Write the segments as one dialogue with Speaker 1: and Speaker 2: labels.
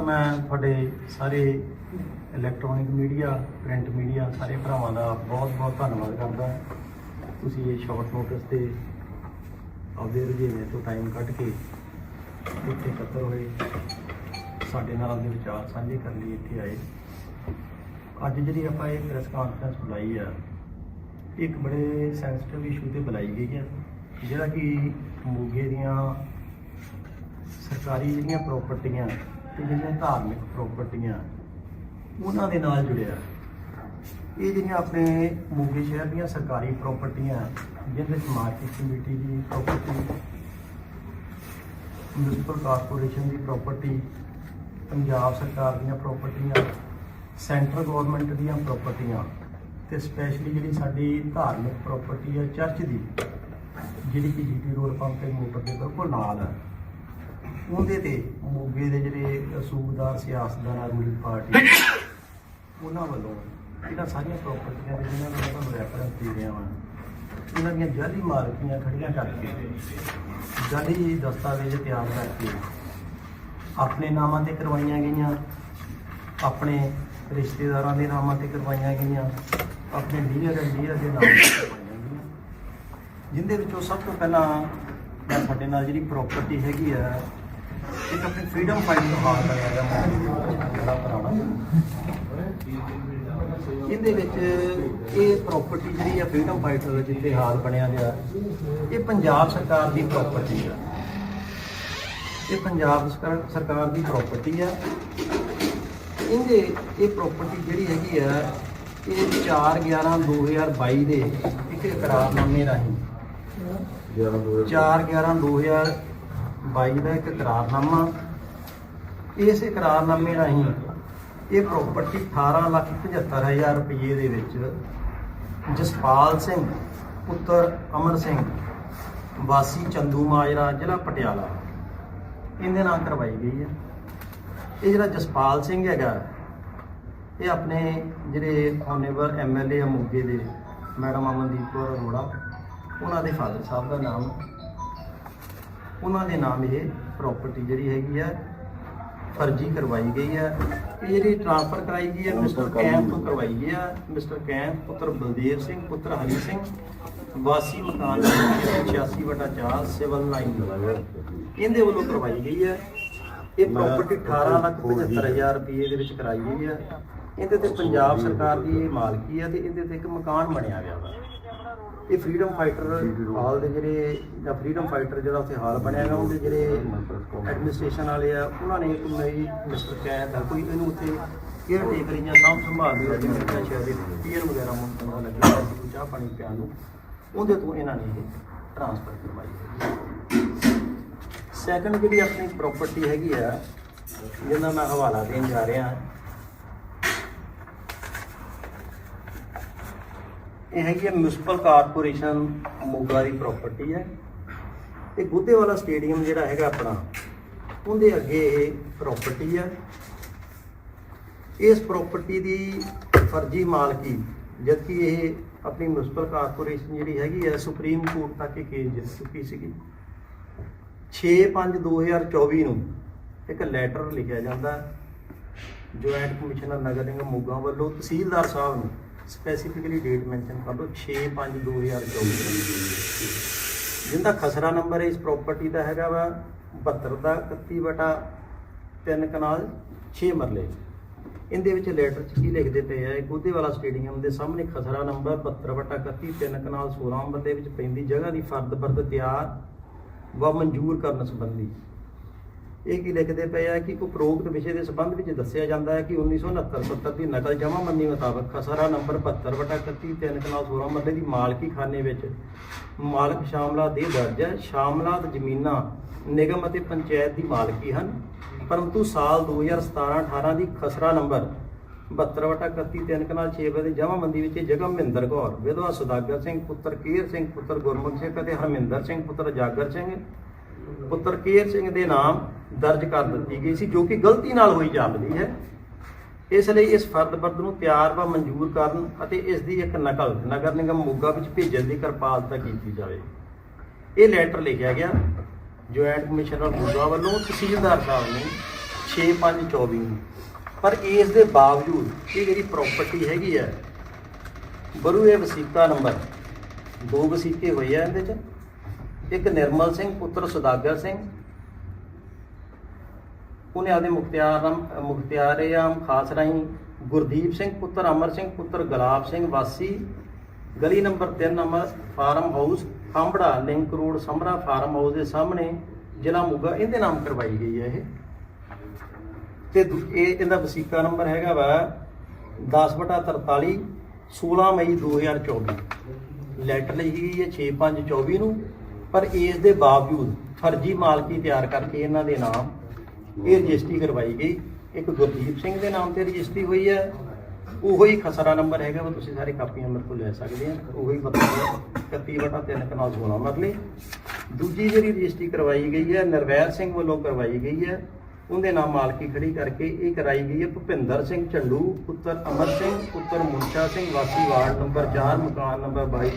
Speaker 1: ਤਾਂ ਮੈਂ ਤੁਹਾਡੇ ਸਾਰੇ ਇਲੈਕਟ੍ਰੋਨਿਕ ਮੀਡੀਆ ਪ੍ਰਿੰਟ ਮੀਡੀਆ ਸਾਰੇ ਭਰਾਵਾਂ ਦਾ ਬਹੁਤ-ਬਹੁਤ ਧੰਨਵਾਦ ਕਰਦਾ। ਤੁਸੀਂ ਇਹ ਸ਼ਾਰਟ ਨੋਟਿਸ ਤੇ ਆਪਦੇ ਰੁਝੇਵੇਂ ਤੋਂ ਟਾਈਮ ਕੱਢ ਕੇ ਇੱਥੇ ਇਕੱਤਰ ਹੋਏ। ਸਾਡੇ ਨਾਲ ਆਪਣੇ ਵਿਚਾਰ ਸਾਂਝੇ ਕਰਨ ਲਈ ਇੱਥੇ ਆਏ। ਅੱਜ ਜਿਹੜੀ ਆਪਾਂ ਇਹ ਪ੍ਰੈਸ ਕਾਨਫਰੰਸ ਬੁਲਾਈ ਆ ਇਹ ਇੱਕ ਬੜੇ ਸੈਂਸਿਟਿਵ ਇਸ਼ੂ ਤੇ ਬੁਲਾਈ ਗਈ ਹੈ ਜਿਹੜਾ ਕਿ ਮੋਗੇ ਦੀਆਂ ਸਰਕਾਰੀ ਜਿਹੜੀਆਂ ਪ੍ਰਾਪਰਟੀਆਂ ਤੇ ਜਿਹੜੀਆਂ ਧਾਰਮਿਕ ਪ੍ਰਾਪਰਟੀਆਂ ਉਹਨਾਂ ਦੇ ਨਾਲ ਜੁੜਿਆ। ਇਹ ਜਿਹੜੀਆਂ ਆਪਣੇ ਮੋਗੇ ਸ਼ਹਿਰ ਦੀਆਂ ਸਰਕਾਰੀ ਪ੍ਰਾਪਰਟੀਆਂ ਜਿਹਦੇ ਵਿੱਚ ਮਾਰਕੀਟ ਕਮੇਟੀ ਦੀ ਪ੍ਰਾਪਰਟੀ ਮਿਊਨਿਸਪਲ ਕਾਰਪੋਰੇਸ਼ਨ ਦੀ ਪ੍ਰਾਪਰਟੀ ਪੰਜਾਬ ਸਰਕਾਰ ਦੀਆਂ ਪ੍ਰਾਪਰਟੀਆਂ ਸੈਂਟਰਲ ਗਵਰਨਮੈਂਟ ਦੀਆਂ ਪ੍ਰਾਪਰਟੀਆਂ ਤੇ ਸਪੈਸ਼ਲੀ ਜਿਹੜੀ ਸਾਡੀ ਧਾਰਮਿਕ ਪ੍ਰਾਪਰਟੀ ਹੈ ਚਰਚ ਦੀ, ਜਿਹੜੀ ਕਿ ਜੀਟੀ ਰੋਡ ਪੰਪ ਤੇ ਮੋਟਰ ਦੇ ਬਿਲਕੁਲ ਨਾਲ ਹੈ ਉਹਦੇ ਤੇ ਮੋਗੇ ਦੇ ਜਿਹੜੇ ਸੂਬੇਦਾਰ, ਸਿਆਸਤਦਾਨ ਰੂਲਿੰਗ ਪਾਰਟੀ, ਉਹਨਾਂ ਵੱਲੋਂ ਇਹਨਾਂ ਸਾਰੀਆਂ ਪ੍ਰਾਪਰਟੀਆਂ ਦੇ ਜਿਹਨਾਂ ਨੂੰ ਤੁਹਾਨੂੰ ਰੈਫਰੈਂਸ ਦੇ ਰਿਹਾ ਹਾਂ, ਉਹਨਾਂ ਦੀਆਂ ਜਾਲੀ ਮਾਲਕੀਆਂ ਖੜੀਆਂ ਕਰਕੇ ਜਾਲੀ ਦਸਤਾਵੇਜ਼ ਤਿਆਰ ਕਰਕੇ ਆਪਣੇ ਨਾਮਾਂ ਤੇ ਕਰਵਾਈਆਂ ਗਈਆਂ, ਆਪਣੇ ਰਿਸ਼ਤੇਦਾਰਾਂ ਦੇ ਨਾਮਾਂ ਤੇ ਕਰਵਾਈਆਂ ਗਈਆਂ, ਆਪਣੇ ਡੀਅਰ ਐਂਡ ਦੇ ਨਾਮ ਤੇ ਕਰਵਾਈਆਂ ਗਈਆਂ। ਜਿੰਦੇ ਵਿੱਚੋਂ ਸਭ ਤੋਂ ਪਹਿਲਾਂ ਮੈਂ ਤੁਹਾਡੇ ਨਾਲ ਜਿਹੜੀ ਪ੍ਰਾਪਰਟੀ ਹੈਗੀ ਆ ਇੱਕ ਪੁਰਾਣਾ ਇਹਦੇ ਵਿੱਚ ਇਹ ਪ੍ਰਾਪਰਟੀ ਜਿਹੜੀ ਆ ਫ੍ਰੀडम ਫਾਈਟਰ ਦਾ ਜਿੱਥੇ ਹਾਲ ਬਣਿਆ ਗਿਆ ਇਹ ਪੰਜਾਬ ਸਰਕਾਰ ਦੀ ਪ੍ਰਾਪਰਟੀ ਆ। ਇਹ ਪੰਜਾਬ ਸਰਕਾਰ ਦੀ ਪ੍ਰਾਪਰਟੀ ਆ। ਇਹਦੇ ਇਹ ਪ੍ਰਾਪਰਟੀ ਜਿਹੜੀ ਹੈਗੀ ਆ ਇਹ 4/11/2022 ਦੇ ਇੱਕ ਇਕਰਾਰਨਾਮੇ ਰਾਹੀਂ। 4/11/2022 ਬਾਈ ਦਾ ਇੱਕ ਇਕਰਾਰਨਾਮਾ, ਇਸ ਇਕਰਾਰਨਾਮੇ ਰਾਹੀਂ ਇਹ ਪ੍ਰਾਪਰਟੀ 18 ਲੱਖ 75000 ਰੁਪਏ ਦੇ ਵਿੱਚ ਜਸਪਾਲ ਸਿੰਘ, ਪੁੱਤਰ ਅਮਰ ਸਿੰਘ, ਵਾਸੀ ਚੰਦੂ ਮਾਜਰਾ, ਜ਼ਿਲ੍ਹਾ ਪਟਿਆਲਾ। ਇਹਦੇ ਨਾਂ ਕਰਵਾਈ ਗਈ ਹੈ। ਇਹ ਜਿਹੜਾ ਜਸਪਾਲ ਸਿੰਘ ਹੈਗਾ, ਇਹ ਆਪਣੇ ਜਿਹੜੇ ਆਨੇਬਲ ਐਮਐਲਏ ਆ ਮੋਗੇ ਦੇ, ਮੈਡਮ ਅਮਨਦੀਪ ਕੌਰ ਅਰੋੜਾ, ਉਹਨਾਂ ਦੇ ਫਾਦਰ ਸਾਹਿਬ ਦਾ ਨਾਮ ਉਹਨਾਂ ਦੇ ਨਾਮ ਇਹ ਪ੍ਰਾਪਰਟੀ ਜਿਹੜੀ ਹੈਗੀ ਆ ਫਰਜ਼ੀ ਕਰਵਾਈ ਗਈ ਹੈ ਇਹ ਜਿਹੜੀ ਟ੍ਰਾਂਸਫਰ ਕਰਾਈ ਗਈ ਹੈ ਮਿਸਟਰ ਕੈਂਪ ਤੋਂ ਕਰਵਾਈ ਗਈ ਹੈ ਮਿਸਟਰ ਕੈਂਪ ਪੁੱਤਰ ਬਲਦੇਵ ਸਿੰਘ ਪੁੱਤਰ ਹਰੀ ਸਿੰਘ ਵਾਸੀ ਮਕਾਨ 86 ਵਟਾ 4 ਸਿਵਲ ਲਾਈਨ। ਇਹਦੇ ਵੱਲੋਂ ਕਰਵਾਈ ਗਈ ਹੈ ਇਹ ਪ੍ਰਾਪਰਟੀ 18 ਲੱਖ 75000 ਰੁਪਏ ਦੇ ਵਿੱਚ ਕਰਾਈ ਗਈ ਹੈ ਇਹਦੇ ਤੇ ਪੰਜਾਬ ਸਰਕਾਰ ਦੀ ਇਹ ਮਾਲਕੀ ਹੈ ਤੇ ਇਹਦੇ ਤੇ ਇੱਕ ਮਕਾਨ ਬਣਿਆ ਗਿਆ ਵਾ। ਇਹ ਫਰੀडम ਫਾਈਟਰ ਹਾਲ ਦੇ ਜਿਹੜੇ ਜਾਂ ਫਰੀडम ਫਾਈਟਰ ਜਿਹੜਾ ਉੱਥੇ ਹਾਲ ਬਣਿਆ ਹੈਗਾ ਉਹਦੇ ਜਿਹੜੇ ਐਡਮਿਨਿਸਟ੍ਰੇਸ਼ਨ ਵਾਲੇ ਆ ਉਹਨਾਂ ਨੇ ਇੱਕ ਮੇਰੀ ਮਿਸਟਰ ਕੈਦ ਦਾ ਕੋਈ ਇਹਨੂੰ ਉੱਥੇ ਕੇਅਰ ਟੇਕਰ ਜਾਂ ਸਾਂਭ ਸੰਭਾਲ ਦੀ ਉਹਦੀ ਮਿਲਦਾ ਸ਼ਹਿਰ ਦੇ ਪੀਅਰ ਵਗੈਰਾ ਮੁੰਡਾ ਲੱਗਿਆ ਸੀ ਚਾਹ ਪਾਣੀ ਪਿਆ ਨੂੰ। ਉਹਦੇ ਤੋਂ ਇਹਨਾਂ ਨੇ ਟ੍ਰਾਂਸਫਰ ਕਰਵਾਈ ਸੈਕੰਡ ਜਿਹੜੀ ਆਪਣੀ ਪ੍ਰਾਪਰਟੀ ਹੈਗੀ ਆ ਜਿਹਦਾ ਮੈਂ ਹਵਾਲਾ ਦੇਣ ਜਾ ਰਿਹਾ ਇਹ ਹੈਗੀ ਹੈ ਮਿਊਨਿਸਪਲ ਕਾਰਪੋਰੇਸ਼ਨ ਮੋਗਾ ਦੀ ਪ੍ਰਾਪਰਟੀ ਹੈ। ਇਹ ਗੁੱਦੇ ਵਾਲਾ ਸਟੇਡੀਅਮ ਜਿਹੜਾ ਹੈਗਾ ਆਪਣਾ, ਉਹਦੇ ਅੱਗੇ ਇਹ ਪ੍ਰਾਪਰਟੀ ਹੈ। ਇਸ ਪ੍ਰਾਪਰਟੀ ਦੀ ਫਰਜ਼ੀ ਮਾਲਕੀ, ਜਦਕਿ ਇਹ ਆਪਣੀ ਮਿਊਨਿਸਪਲ ਕਾਰਪੋਰੇਸ਼ਨ ਜਿਹੜੀ ਹੈਗੀ ਹੈ ਸੁਪਰੀਮ ਕੋਰਟ ਤੱਕ ਇਹ ਕੇਸ ਜਿੱਤ ਚੁੱਕੀ ਸੀਗੀ। 6/5/2024 ਨੂੰ ਇੱਕ ਲੈਟਰ ਲਿਖਿਆ ਜਾਂਦਾ। ਜੁਆਇੰਟ ਕਮਿਸ਼ਨਰ ਨਗਰ ਨਿਗਮ ਮੋਗਾ ਵੱਲੋਂ ਤਹਿਸੀਲਦਾਰ ਸਾਹਿਬ ਨੂੰ ਸਪੈਸੀਫਿਕਲੀ ਡੇਟ ਮੈਂਸ਼ਨ ਕਰ ਦਿਓ 6/5/2024 ਜਿਹਦਾ ਖਸਰਾ ਨੰਬਰ ਇਸ ਪ੍ਰਾਪਰਟੀ ਦਾ ਹੈਗਾ ਵਾ 72 ਦਾ 31 ਵਟਾ 3 ਕਨਾਲ 6 ਮਰਲੇ। ਇਹਦੇ ਵਿੱਚ ਲੈਟਰ 'ਚ ਕੀ ਲਿਖਦੇ ਪਏ ਆ ਗੋਦੇ ਵਾਲਾ ਸਟੇਡੀਅਮ ਦੇ ਸਾਹਮਣੇ ਖਸਰਾ ਨੰਬਰ 72 ਵਟਾ 31 3 ਕਨਾਲ 16 ਮਰਲੇ ਵਿੱਚ ਪੈਂਦੀ ਜਗ੍ਹਾ ਦੀ ਫਰਦ ਬਰਦ ਤਿਆਰ ਵਾ ਮਨਜ਼ੂਰ ਕਰਨ ਸੰਬੰਧੀ। ਇਹ ਕੀ ਲਿਖਦੇ ਪਏ ਆ ਕਿ ਉਪਰੋਕਤ ਵਿਸ਼ੇ ਦੇ ਸੰਬੰਧ ਵਿੱਚ ਦੱਸਿਆ ਜਾਂਦਾ ਹੈ ਕਿ 1969-70 ਦੀ ਨਕਲ ਜਮ੍ਹਾਂ ਜਮ੍ਹਾਂਬੰਦੀ ਮੁਤਾਬਕ ਖਸਰਾ ਨੰਬਰ 72 ਵਟਾ 31 3 ਕਨਾਲ 16 ਮਰਲੇ ਦੀ ਮਾਲਕੀ ਖਾਨੇ ਵਿੱਚ ਮਾਲਕ ਸ਼ਾਮਲਾ ਦੇ ਦਰਜ ਹੈ। ਸ਼ਾਮਲਾਤ ਜ਼ਮੀਨਾਂ ਨਿਗਮ ਅਤੇ ਪੰਚਾਇਤ ਦੀ ਮਾਲਕੀ ਹਨ। ਪਰੰਤੂ ਸਾਲ 2017-18 ਦੀ ਖਸਰਾ ਨੰਬਰ 72 ਵਟਾ 31 3 ਕਨਾਲ 6 ਵਜੇ ਜਮ੍ਹਾਂਬੰਦੀ ਵਿੱਚ ਇਹ ਮਹਿੰਦਰ ਕੌਰ, ਵਿਧਵਾ ਸੁਦਾਗਰ ਸਿੰਘ ਪੁੱਤਰ, ਕੇਰ ਸਿੰਘ ਪੁੱਤਰ, ਗੁਰਮੁਖ ਸਿੰਘ ਅਤੇ ਹਰਮਿੰਦਰ ਸਿੰਘ ਪੁੱਤਰ, ਜਾਗਰ ਸਿੰਘ ਪੁੱਤਰ ਕੇਰ ਸਿੰਘ ਦੇ ਨਾਮ ਦਰਜ ਕਰ ਦਿੱਤੀ ਗਈ ਸੀ, ਜੋ ਕਿ ਗਲਤੀ ਨਾਲ ਹੋਈ ਜਾਪਦੀ ਹੈ। ਇਸ ਲਈ ਇਸ ਫਰਦ ਬਰਦ ਨੂੰ ਤਿਆਰ ਵਾ ਮਨਜ਼ੂਰ ਕਰਨ ਅਤੇ ਇਸ ਦੀ ਇੱਕ ਨਕਲ ਨਗਰ ਨਿਗਮ ਮੋਗਾ ਵਿੱਚ ਭੇਜਣ ਦੀ ਕਿਰਪਾਲਤਾ ਕੀਤੀ ਜਾਵੇ। ਇਹ ਲੈਟਰ ਲਿਖਿਆ ਗਿਆ। ਜੁਆਇੰਟ ਕਮਿਸ਼ਨਰ ਮੋਗਾ ਵੱਲੋਂ ਤਹਿਸੀਲਦਾਰ ਸਾਹਿਬ ਨੂੰ 6524 ਨੂੰ। ਪਰ ਇਸ ਦੇ ਬਾਵਜੂਦ ਇਹ ਜਿਹੜੀ ਪ੍ਰਾਪਰਟੀ ਹੈਗੀ ਹੈ ਬਰੂ ਇਹ ਵਸੀਕਾ ਨੰਬਰ ਦੋ ਵਸੀਕੇ ਹੋਏ ਆ ਇਹਦੇ ਚ। ਇੱਕ ਨਿਰਮਲ ਸਿੰਘ, ਪੁੱਤਰ ਸੁਦਾਗਰ ਸਿੰਘ। ਉਹਨੇ ਆਪਦੇ ਮੁਖਤਿਆਰਮ ਮੁਖਤਿਆਰੇਆਮ ਖਾਸ ਰਾਹੀਂ ਗੁਰਦੀਪ ਸਿੰਘ, ਪੁੱਤਰ ਅਮਰ ਸਿੰਘ, ਪੁੱਤਰ ਗੁਲਾਬ ਸਿੰਘ ਵਾਸੀ। ਗਲੀ number 3 number farm house, Khambra, link road Samra farm house ਦੇ ਸਾਹਮਣੇ ਜ਼ਿਲ੍ਹਾ ਮੋਗਾ, ਇਹਦੇ ਨਾਮ ਕਰਵਾਈ ਗਈ ਹੈ ਇਹ। ਤੇ ਦੂ- ਇਹ ਇਹਦਾ ਵਸੀਕਾ ਨੰਬਰ ਹੈਗਾ ਵਾ 10/43 16 ਮਈ 2024 ਲੈਟਰ ਲਈ ਗਈ ਹੈ 6524 ਨੂੰ। ਪਰ ਇਸ ਦੇ ਬਾਵਜੂਦ ਫਰਜ਼ੀ ਮਾਲਕੀ ਤਿਆਰ ਕਰਕੇ ਇਹਨਾਂ ਦੇ ਨਾਮ ਇਹ ਰਜਿਸਟਰੀ ਕਰਵਾਈ ਗਈ। ਇੱਕ ਗੁਰਦੀਪ ਸਿੰਘ ਦੇ ਨਾਮ ਤੇ ਰਜਿਸਟਰੀ ਹੋਈ ਹੈ। ਉਹੋ ਹੀ ਖਸਰਾ ਨੰਬਰ ਹੈਗਾ ਵਾ, ਤੁਸੀਂ ਸਾਰੇ ਕਾਪੀਆਂ ਮੇਰੇ ਕੋਲ ਲੈ ਸਕਦੇ ਆ। ਉਹੋ ਹੀ ਪਤਾ 31 ਬਟਾ 3 ਕਨਾਲ 16 ਮਰਲੇ। ਦੂਜੀ ਜਿਹੜੀ ਰਜਿਸਟਰੀ ਕਰਵਾਈ ਗਈ ਹੈ, ਨਰਵੈਰ ਸਿੰਘ ਵੱਲੋਂ ਕਰਵਾਈ ਗਈ ਹੈ। ਉਹਦੇ ਨਾਮ ਮਾਲਕੀ ਖੜੀ ਕਰਕੇ ਇਹ ਕਰਾਈ ਗਈ ਹੈ, ਭੁਪਿੰਦਰ ਸਿੰਘ ਝੰਡੂ, ਪੁੱਤਰ ਅਮਰ ਸਿੰਘ, ਪੁੱਤਰ ਮੁੰਸ਼ਾ ਸਿੰਘ, ਵਾਸੀ ਵਾਰਡ ਨੰਬਰ 4 ਮਕਾਨ ਨੰਬਰ 22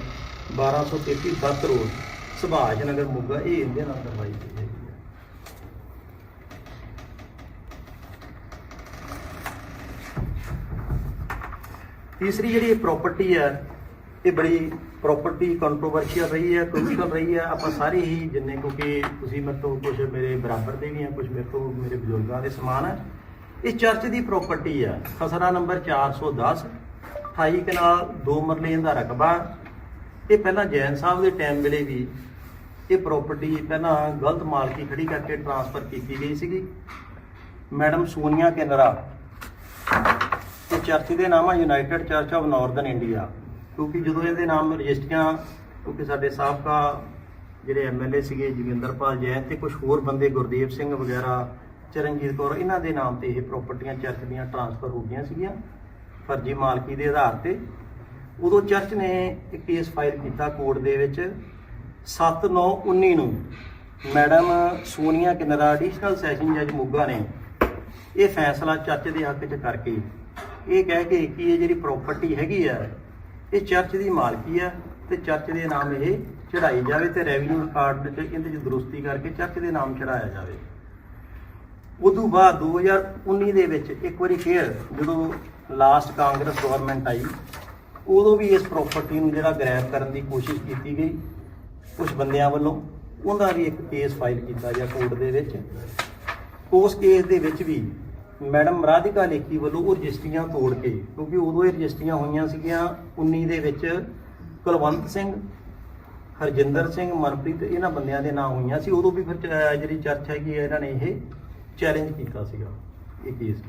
Speaker 1: 1233 ਦਤ ਰੋਡ। ਸੁਭਾਸ਼ ਨਗਰ ਮੋਗਾ, ਇਹ ਇਹਦੇ ਨਾਲ ਕਰਵਾਈ ਗਈ ਹੈ ਤੀਸਰੀ ਜਿਹੜੀ ਇਹ ਪ੍ਰਾਪਰਟੀ ਹੈ ਇਹ ਬੜੀ ਪ੍ਰਾਪਰਟੀ ਕੰਟਰੋਵਰਸ਼ੀਅਲ ਰਹੀ ਹੈ ਕ੍ਰੂਸ਼ਲ ਰਹੀ ਹੈ ਆਪਾਂ ਸਾਰੇ ਹੀ ਜਿੰਨੇ, ਕਿਉਂਕਿ ਤੁਸੀਂ ਮੇਰੇ ਤੋਂ ਕੁਝ ਮੇਰੇ ਬਰਾਬਰ ਦੇ ਵੀ ਆ ਕੁਝ ਮੇਰੇ ਤੋਂ ਮੇਰੇ ਬਜ਼ੁਰਗਾਂ ਦੇ ਸਮਾਨ ਹੈ ਇਹ ਚਰਚ ਦੀ ਪ੍ਰਾਪਰਟੀ ਹੈ ਖਸਰਾ ਨੰਬਰ 410 28 ਕਨਾਲ 2 ਮਰਲੇ ਦਾ ਰਕਬਾ ਇਹ ਪਹਿਲਾਂ ਜੈਨ ਸਾਹਿਬ ਦੇ ਟਾਈਮ ਵੇਲੇ ਵੀ ਇਹ ਪ੍ਰਾਪਰਟੀ ਪਹਿਲਾਂ ਗਲਤ ਮਾਲਕੀ ਖੜੀ ਕਰਕੇ ਟ੍ਰਾਂਸਫਰ ਕੀਤੀ ਗਈ ਸੀਗੀ। ਮੈਡਮ ਸੋਨੀਆ ਕੇਨਰਾ ਇਹ ਚਰਚ ਦੇ ਨਾਮ ਆ United Church of Northern India ਕਿਉਂਕਿ ਜਦੋਂ ਇਹਦੇ ਨਾਮ ਰਜਿਸਟਰੀਆਂ, ਕਿਉਂਕਿ ਸਾਡੇ ਸਾਬਕਾ ਜਿਹੜੇ ਐਮਐਲਏ ਸੀਗੇ, ਜੋਗਿੰਦਰਪਾਲ ਜੈਨ ਤੇ ਕੁਝ ਹੋਰ ਬੰਦੇ, ਗੁਰਦੇਵ ਸਿੰਘ ਵਗੈਰਾ, ਚਰਨਜੀਤ ਕੌਰ, ਇਹਨਾਂ ਦੇ ਨਾਮ ਤੇ ਇਹ ਪ੍ਰਾਪਰਟੀਆਂ ਚਰਚ ਦੀਆਂ ਟ੍ਰਾਂਸਫਰ ਹੋ ਗਈਆਂ ਸੀਗੀਆਂ, ਫਰਜ਼ੀ ਮਾਲਕੀ ਦੇ ਆਧਾਰ ਤੇ। ਉਦੋਂ ਚਰਚ ਨੇ ਇੱਕ ਕੇਸ ਫਾਈਲ ਕੀਤਾ ਕੋਰਟ ਦੇ ਵਿੱਚ। 7/9/19 ਨੂੰ madam Sonia Kinra additional session ਜੱਜ ਮੋਗਾ ਨੇ। ਇਹ ਫੈਸਲਾ ਚਰਚ ਦੇ ਹੱਕ 'ਚ ਕਰਕੇ। ਇਹ ਕਹਿ ਕੇ ਕਿ ਇਹ ਜਿਹੜੀ ਪ੍ਰਾਪਰਟੀ ਹੈਗੀ ਆ, ਇਹ ਚਰਚ ਦੀ ਮਾਲਕੀ ਆ ਤੇ ਚਰਚ ਦੇ ਨਾਮ ਇਹ ਚੜਾਈ ਜਾਵੇ ਤੇ ਰੈਵਨਿਊ ਰਿਕਾਰਡ 'ਚ ਇਹਦੇ 'ਚ ਦਰੁਸਤੀ ਕਰਕੇ ਚਰਚ ਦੇ ਨਾਮ ਚੜਾਇਆ ਜਾਵੇ। ਉਦੋਂ ਬਾਅਦ 2019 ਦੇ ਵਿੱਚ ਇੱਕ ਵਾਰੀ ਫੇਰ ਜਦੋਂ ਲਾਸਟ ਕਾਂਗਰਸ ਗਵਰਨਮੈਂਟ ਆਈ, ਉਦੋਂ ਵੀ ਇਸ ਪ੍ਰਾਪਰਟੀ ਨੂੰ ਜਿਹੜਾ ਗ੍ਰੈਬ ਕਰਨ ਦੀ ਕੋਸ਼ਿਸ਼ ਕੀਤੀ ਗਈ। ਕੁਝ ਬੰਦਿਆਂ ਵੱਲੋਂ ਉਹਦਾ ਵੀ ਇੱਕ ਕੇਸ ਫਾਈਲ ਕੀਤਾ ਗਿਆ ਕੋਰਟ ਦੇ ਵਿੱਚ। ਉਸ ਕੇਸ ਦੇ ਵਿੱਚ ਵੀ ਮੈਡਮ ਰਾਧਿਕਾ ਲੇਖੀ ਵੱਲੋਂ ਉਹ ਰਜਿਸਟਰੀਆਂ ਤੋੜ ਕੇ, ਕਿਉਂਕਿ ਉਦੋਂ ਇਹ ਰਜਿਸਟਰੀਆਂ ਹੋਈਆਂ ਸੀਗੀਆਂ 19 ਦੇ ਵਿੱਚ ਕੁਲਵੰਤ ਸਿੰਘ, ਹਰਜਿੰਦਰ ਸਿੰਘ, ਮਨਪ੍ਰੀਤ, ਇਹਨਾਂ ਬੰਦਿਆਂ ਦੇ ਨਾਂ ਹੋਈਆਂ ਸੀ। ਉਦੋਂ ਵੀ ਫਿਰ ਜਿਹੜੀ ਚਰਚ ਹੈਗੀ ਇਹਨਾਂ ਨੇ ਇਹ ਚੈਲੰਜ ਕੀਤਾ ਸੀਗਾ, ਇਹ ਕੇਸ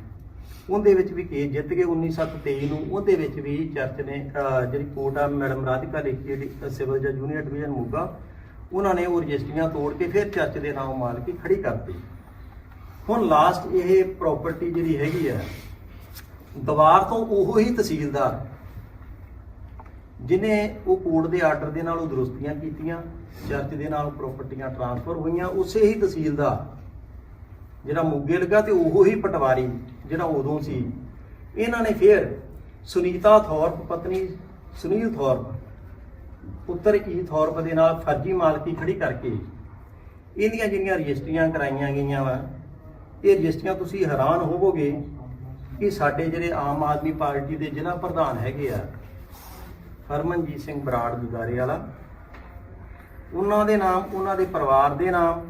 Speaker 1: ਉਹਦੇ ਵਿੱਚ ਵੀ ਕੇਸ ਜਿੱਤ ਗਏ 19723 ਨੂੰ। ਉਹਦੇ ਵਿੱਚ ਵੀ ਚਰਚ ਨੇ ਅਹ, ਜਿਹੜੀ ਕੋਰਟ ਆ ਮੈਡਮ ਰਾਧਿਕਾ ਲੇਖੀ ਜਿਹੜੀ ਸਿਵਲ ਜੱਜ ਜੂਨੀਅਰ ਡਿਵੀਜ਼ਨ ਮੋਗਾ ਉਹਨਾਂ ਨੇ ਉਹ ਰਜਿਸਟਰੀਆਂ ਤੋੜ ਕੇ ਫਿਰ ਚਰਚ ਦੇ ਨਾਮ ਮਾਲਕੀ ਖੜੀ ਕਰਤੀ ਹੁਣ ਲਾਸਟ ਇਹ ਪ੍ਰਾਪਰਟੀ ਜਿਹੜੀ ਹੈਗੀ ਆ ਦੀਵਾਰ ਤੋਂ ਉਹ ਹੀ ਤਹਿਸੀਲਦਾਰ ਜਿਨੇ ਉਹ ਕੋਰਟ ਦੇ ਆਰਡਰ ਦੇ ਨਾਲ ਉਹ ਦਰੁਸਤੀਆਂ ਕੀਤੀਆਂ ਚਰਚ ਦੇ ਨਾਲ ਪ੍ਰਾਪਰਟੀਆਂ ਟ੍ਰਾਂਸਫਰ ਹੋਈਆਂ ਉਸੇ ਹੀ ਤਹਿਸੀਲਦਾਰ ਜਿਹੜਾ ਮੋਗੇ ਲੱਗਾ ਤੇ ਉਹ ਹੀ ਪਟਵਾਰੀ ਜਿਹੜਾ ਉਦੋਂ ਸੀ। ਇਹਨਾਂ ਨੇ ਫਿਰ ਸੁਨੀਤਾ ਥੌਰਪ ਪਤਨੀ ਸੁਨੀਲ ਥੌਰਪ ਪੁੱਤਰ ਈ ਥੌਰਪ ਦੇ ਨਾਲ ਫਰਜ਼ੀ ਮਾਲਕੀ ਖੜੀ ਕਰਕੇ ਇਹਦੀਆਂ ਜਿਹੜੀਆਂ ਰਜਿਸਟਰੀਆਂ ਕਰਾਈਆਂ ਗਈਆਂ ਵਾ, ਇਹ ਰਜਿਸਟਰੀਆਂ ਤੁਸੀਂ ਹੈਰਾਨ ਹੋਵੋਗੇ ਕਿ ਸਾਡੇ ਜਿਹੜੇ ਆਮ ਆਦਮੀ ਪਾਰਟੀ ਦੇ ਜ਼ਿਲ੍ਹਾ ਪ੍ਰਧਾਨ ਹੈਗੇ ਆ, ਹਰਮਨਜੀਤ ਸਿੰਘ ਬਰਾੜ ਦੁਦਾਰੇ ਵਾਲਾ ਉਹਨਾਂ ਦੇ ਨਾਮ, ਉਹਨਾਂ ਦੇ ਪਰਿਵਾਰ ਦੇ ਨਾਮ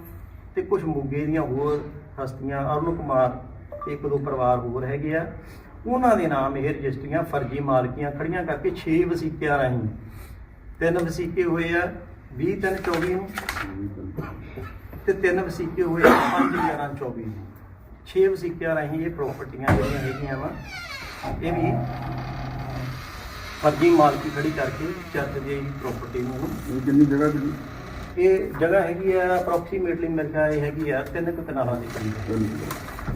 Speaker 1: ਤੇ ਕੁਝ ਮੁੱਗੇ ਦੀਆਂ ਹੋਰ ਹਸਤੀਆਂ, ਅਰੁਣ ਕੁਮਾਰ ਇੱਕ ਦੋ ਪਰਿਵਾਰ ਹੋਰ ਹੈਗੇ ਆ। ਉਹਨਾਂ ਦੇ ਨਾਮ ਇਹ ਰਜਿਸਟਰੀਆਂ ਫਰਜ਼ੀ ਮਾਲਕੀਆਂ ਖੜੀਆਂ ਕਰਕੇ 6 ਵਸੀਕਿਆਂ ਰਾਹੀਂ ਤਿੰਨ ਵਸੀਕੇ ਹੋਏ ਆ 20 ਤਿੰਨ 24 ਨੂੰ। ਤੇ ਤਿੰਨ ਵਸੀਕੇ ਹੋਏ ਆ 5 11 24 ਨੂੰ। 6 ਵਸੀਕਿਆਂ ਰਾਹੀਂ ਇਹ ਪ੍ਰਾਪਰਟੀਆਂ ਜਿਹੜੀਆਂ ਹੈਗੀਆਂ ਵਾ ਇਹ ਵੀ ਫਰਜ਼ੀ ਮਾਲਕੀ ਖੜੀ ਕਰਕੇ ਚਰਚ ਦੀ ਪ੍ਰਾਪਰਟੀ ਨੂੰ।
Speaker 2: ਇਹ ਕਿੰਨੀ ਜਗ੍ਹਾ ਕਿੰਨੀ
Speaker 1: ਇਹ ਜਗ੍ਹਾ ਹੈਗੀ ਆ ਅਪਰੋਕਸੀਮੇਟਲੀ ਮੇਰੇ ਖਿਆਲ ਇਹ ਹੈਗੀ ਆ ਤਿੰਨ ਕੁ ਕਨਾਲਾਂ ਦੀ ਕਰੀਬ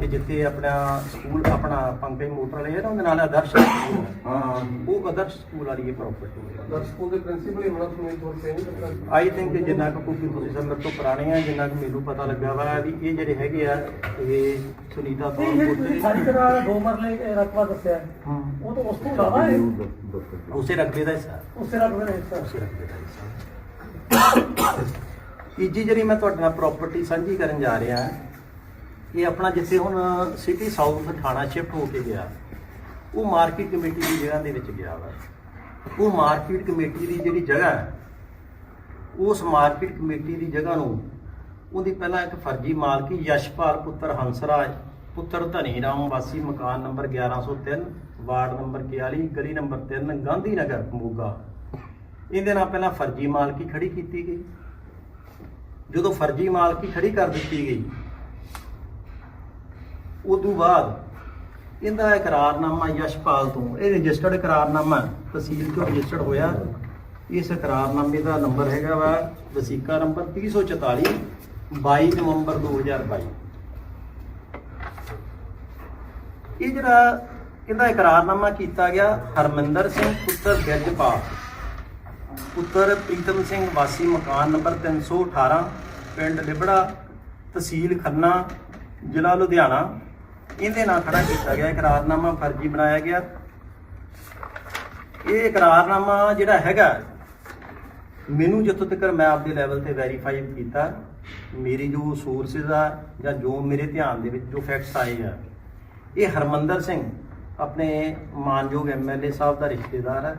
Speaker 1: ਤੇ ਜਿੱਥੇ ਆਪਣਾ ਸਕੂਲ ਆਪਣਾ ਪੰਕਜ ਮੋਟਰ ਵਾਲੇ ਹੈ ਨਾ ਉਹਦੇ ਨਾਲ ਆਦਰਸ਼ ਸਕੂਲ ਹੈ। ਉਹ ਆਦਰਸ਼ ਸਕੂਲ ਵਾਲੀ ਇਹ ਪ੍ਰਾਪਰਟੀ ਹੈ
Speaker 3: ਸਕੂਲ ਦੇ ਪ੍ਰਿੰਸੀਪਲ ਹੀ ਹੋਣਾ ਸੁਨੀਲ ਥੋੜ ਸੇ ਨਹੀਂ ਪਤਾ
Speaker 1: ਆਈ ਥਿੰਕ ਜਿੰਨਾ ਕੁ ਕਿਉਂਕਿ ਤੁਸੀਂ ਸਭ ਮੇਰੇ ਤੋਂ ਪੁਰਾਣੇ ਆ ਜਿੰਨਾ ਕੁ ਮੈਨੂੰ ਪਤਾ ਲੱਗਾ ਵਾ ਵੀ ਇਹ ਜਿਹੜੇ ਹੈਗੇ ਆ ਇਹ ਸੁਨੀਤਾ ਤੋਂ
Speaker 4: ਜਿਹੜੀ ਸਾਰੀ ਤਰ੍ਹਾਂ ਦੋ ਮਰਲੇ ਇਹ ਰਕਬਾ ਦੱਸਿਆ। ਹੈ,
Speaker 1: ਹਾਂ
Speaker 4: ਉਹ ਤਾਂ ਉਸ ਤੋਂ ਇਲਾਵਾ ਹੈ
Speaker 1: ਉਸੇ ਰਕਬੇ ਦਾ ਹਿੱਸਾ।
Speaker 4: ਉਸੇ ਰਕਬੇ ਦਾ ਹਿੱਸਾ।
Speaker 1: ਉਸੇ ਰਕਬੇ ਦਾ ਹਿੱਸਾ। ਤੀਜੀ ਜਿਹੜੀ ਮੈਂ ਤੁਹਾਡੇ ਨਾਲ ਪ੍ਰਾਪਰਟੀ ਸਾਂਝੀ ਕਰਨ ਜਾ ਰਿਹਾ ਇਹ ਆਪਣਾ ਜਿੱਥੇ ਹੁਣ ਸਿਟੀ ਸਾਊਥ ਥਾਣਾ ਸ਼ਿਫਟ ਹੋ ਕੇ ਗਿਆ, ਉਹ ਮਾਰਕੀਟ ਕਮੇਟੀ ਦੀ ਜਗ੍ਹਾ ਦੇ ਵਿੱਚ ਗਿਆ ਵਾ। ਉਹ ਮਾਰਕੀਟ ਕਮੇਟੀ ਦੀ ਜਿਹੜੀ ਜਗ੍ਹਾ ਹੈ, ਉਸ ਮਾਰਕੀਟ ਕਮੇਟੀ ਦੀ ਜਗ੍ਹਾ ਨੂੰ ਉਹਦੀ ਪਹਿਲਾਂ ਇੱਕ ਫਰਜ਼ੀ ਮਾਲਕੀ ਯਸ਼ਪਾਲ ਪੁੱਤਰ ਹੰਸਰਾਜ, ਪੁੱਤਰ ਧਨੀ ਰਾਮ ਵਾਸੀ, ਮਕਾਨ ਨੰਬਰ 1103 ਵਾਰਡ ਨੰਬਰ 41 ਗਲੀ ਨੰਬਰ 3 ਗਾਂਧੀ ਨਗਰ ਮੋਗਾ। ਇਹਦੇ ਨਾਲ ਪਹਿਲਾਂ ਫਰਜ਼ੀ ਮਾਲਕੀ ਖੜੀ ਕੀਤੀ ਗਈ। ਜਦੋਂ ਫਰਜ਼ੀ ਮਾਲਕੀ ਖੜੀ ਕਰ ਦਿੱਤੀ ਗਈ ਉਦੋਂ ਬਾਅਦ ਇਹਦਾ ਇਕਰਾਰਨਾਮਾ ਯਸ਼ਪਾਲ ਤੋਂ, ਇਹ ਰਜਿਸਟਰਡ ਇਕਰਾਰਨਾਮਾ ਤਹਿਸੀਲ ਤੋਂ ਰਜਿਸਟਰਡ ਹੋਇਆ। ਇਸ ਇਕਰਾਰਨਾਮੇ ਦਾ ਨੰਬਰ ਹੈਗਾ ਵਾ ਵਸੀਕਾ ਨੰਬਰ 344 22 ਨਵੰਬਰ 2022 ਇਹ ਜਿਹੜਾ ਇਹਦਾ ਇਕਰਾਰਨਾਮਾ ਕੀਤਾ ਗਿਆ ਹਰਮਿੰਦਰ ਸਿੰਘ ਪੁੱਤਰ ਗੱਜਪਾਲ। ਪੁੱਤਰ ਪ੍ਰੀਤਮ ਸਿੰਘ ਵਾਸੀ ਮਕਾਨ ਨੰਬਰ 318 ਪਿੰਡ ਲਿਬੜਾ, ਤਹਿਸੀਲ ਖੰਨਾ, ਜ਼ਿਲ੍ਹਾ ਲੁਧਿਆਣਾ। ਇਹਦੇ ਨਾਲ ਖੜਾ ਕੀਤਾ ਗਿਆ ਇਕਰਾਰਨਾਮਾ ਫਰਜ਼ੀ ਬਣਾਇਆ ਗਿਆ। ਇਹ ਇਕਰਾਰਨਾਮਾ ਜਿਹੜਾ ਹੈਗਾ ਮੈਨੂੰ ਜਿੱਥੋਂ ਤੱਕ ਮੈਂ ਆਪਦੇ ਲੈਵਲ ਤੇ ਵੈਰੀਫਾਈ ਕੀਤਾ ਮੇਰੀ ਜੋ ਸੋਰਸਸ ਆ ਜਾਂ ਜੋ ਮੇਰੇ ਧਿਆਨ ਦੇ ਵਿੱਚ ਜੋ ਫੈਕਟਸ ਆਏ ਆ ਇਹ ਹਰਮੰਦਰ ਸਿੰਘ ਆਪਣੇ ਮਾਨਯੋਗ ਐਮਐਲਏ ਸਾਹਿਬ ਦਾ ਰਿਸ਼ਤੇਦਾਰ ਹੈ